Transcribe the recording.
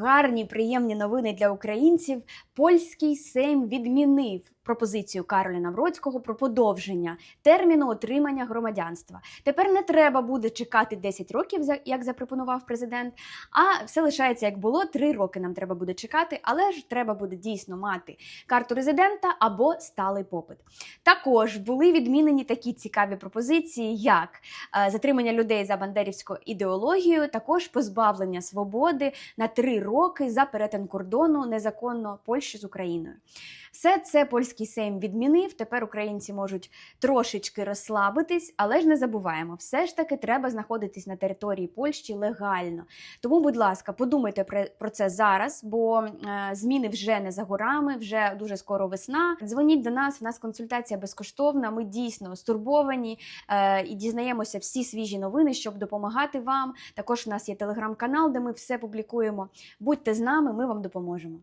Гарні, приємні новини для українців. Польський Сейм відмінив пропозицію Кароля Навроцького про подовження терміну отримання громадянства. Тепер не треба буде чекати 10 років, як запропонував президент. А все лишається як було. 3 роки нам треба буде чекати, але ж треба буде дійсно мати карту резидента або сталий попит. Також були відмінені такі цікаві пропозиції, як е, затримання людей за бандерівською ідеологією, також позбавлення свободи на три роки за перетин кордону незаконно Польщі з Україною. Все це польський сейм відмінив. Тепер українці можуть трошечки розслабитись, але ж не забуваємо, все ж таки треба знаходитись на території Польщі легально. Тому, будь ласка, подумайте про, це зараз, бо е, зміни вже не за горами, вже дуже скоро весна. Дзвоніть до нас. У нас консультація безкоштовна. Ми дійсно стурбовані е, і дізнаємося всі свіжі новини, щоб допомагати вам. Також у нас є телеграм-канал, де ми все публікуємо. Будьте з нами, ми вам допоможемо.